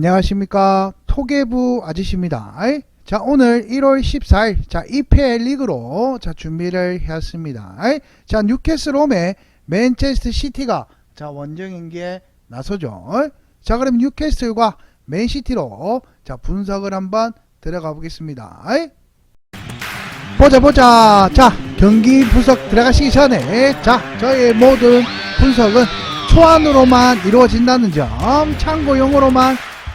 안녕하십니까 토개부 아저씨입니다? 자 오늘 1월 14일 자 EPL 리그로 자 준비를 했습니다? 자 뉴캐슬 홈에 맨체스터 시티가 자 원정 경기에 나서죠? 자 그럼 뉴캐슬과 맨시티로 자 분석을 한번 들어가 보겠습니다? 보자 보자 자 경기 분석 들어가시기 전에 자 저의 모든 분석은 초안으로만 이루어진다는 점 참고용으로만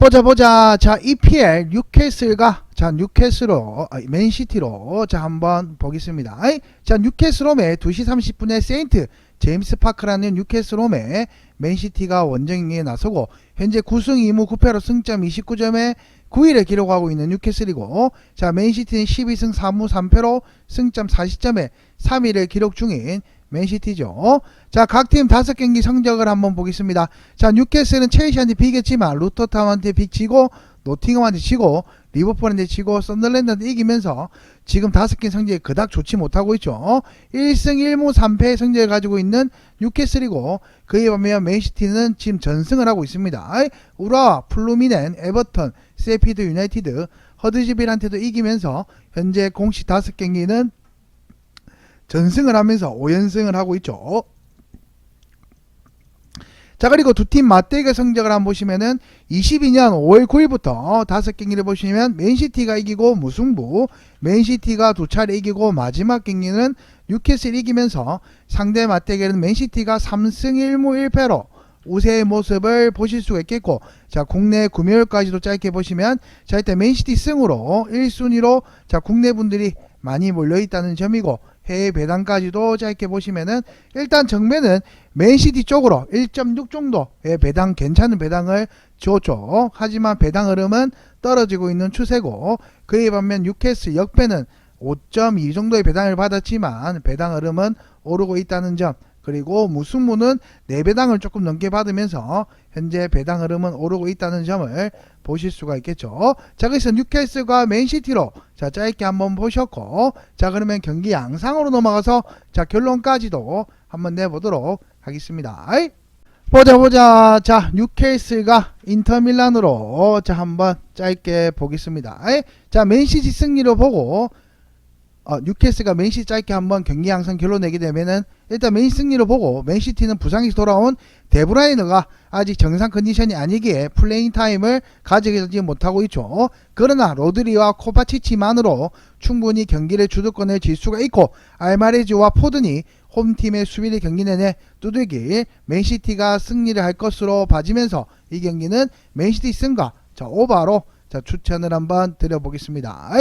보자 보자 자 EPL 뉴캐슬과 자 뉴캐슬로 아, 맨시티로 자 한번 보겠습니다. 자 뉴캐슬 홈에 2시 30분에 세인트 제임스 파크라는 뉴캐슬 홈에 맨시티가 원정에 나서고 현재 9승 2무 9패로 승점 29점에 9위를 기록하고 있는 뉴캐슬이고 자 맨시티는 12승 4무 3패로 승점 40점에 3위를 기록 중인 맨시티죠. 자, 각 팀 다섯 경기 성적을 한번 보겠습니다. 자, 뉴캐슬은 첼시한테 비겼지만 루터타운한테 빅치고 노팅엄한테 치고 리버풀한테 치고 썬더랜드한테 이기면서 지금 다섯 경기 성적이 그닥 좋지 못하고 있죠. 1승 1무 3패 성적을 가지고 있는 뉴캐슬이고 그에 반면 맨시티는 지금 전승을 하고 있습니다. 우라, 플루미넨, 에버턴, 세피드 유나이티드, 허드지빌한테도 이기면서 현재 공식 다섯 경기는 전승을 하면서 5연승을 하고 있죠. 자 그리고 두 팀 맞대결 성적을 한번 보시면은 22년 5월 9일부터 다섯 경기를 보시면 맨시티가 이기고 무승부 맨시티가 두 차례 이기고 마지막 경기는 뉴캐슬 이기면서 상대 맞대결은 맨시티가 3승 1무 1패로 우세의 모습을 보실 수가 있겠고 자 국내 구매율까지도 짧게 보시면 자 일단 맨시티 승으로 1순위로 자 국내 분들이 많이 몰려 있다는 점이고 해외 배당까지도 짧게 보시면은 일단 정매는 맨시티 쪽으로 1.6 정도 의 배당 괜찮은 배당을 줬죠. 하지만 배당 흐름은 떨어지고 있는 추세고 그에 반면 뉴캐슬 역배는 5.2 정도의 배당을 받았지만 배당 흐름은 오르고 있다는 점 그리고 무승부는 4배당을 조금 넘게 받으면서 현재 배당 흐름은 오르고 있다는 점을 보실 수가 있겠죠. 자, 그래서 뉴캐슬과 맨시티로 자, 짧게 한번 보셨고 자, 그러면 경기 양상으로 넘어가서 자, 결론까지도 한번 내보도록 하겠습니다. 보자 보자. 자, 뉴캐슬과 인터밀란으로 자, 한번 짧게 보겠습니다. 자, 맨시티 승리로 보고 어, 뉴캐슬과 맨시티 짧게 한번 경기 양상 결론 내게 되면은 일단 맨시 승리로 보고 맨시티는 부상에서 돌아온 데브라이너가 아직 정상 컨디션이 아니기에 플레잉 타임을 가지지 못하고 있죠. 그러나 로드리와 코바치치만으로 충분히 경기를 주도권을 질 수가 있고 알마레즈와 포든이 홈팀의 수비를 경기 내내 두들길 맨시티가 승리를 할 것으로 봐지면서 이 경기는 맨시티 승과 자 오바로 자 추천을 한번 드려보겠습니다.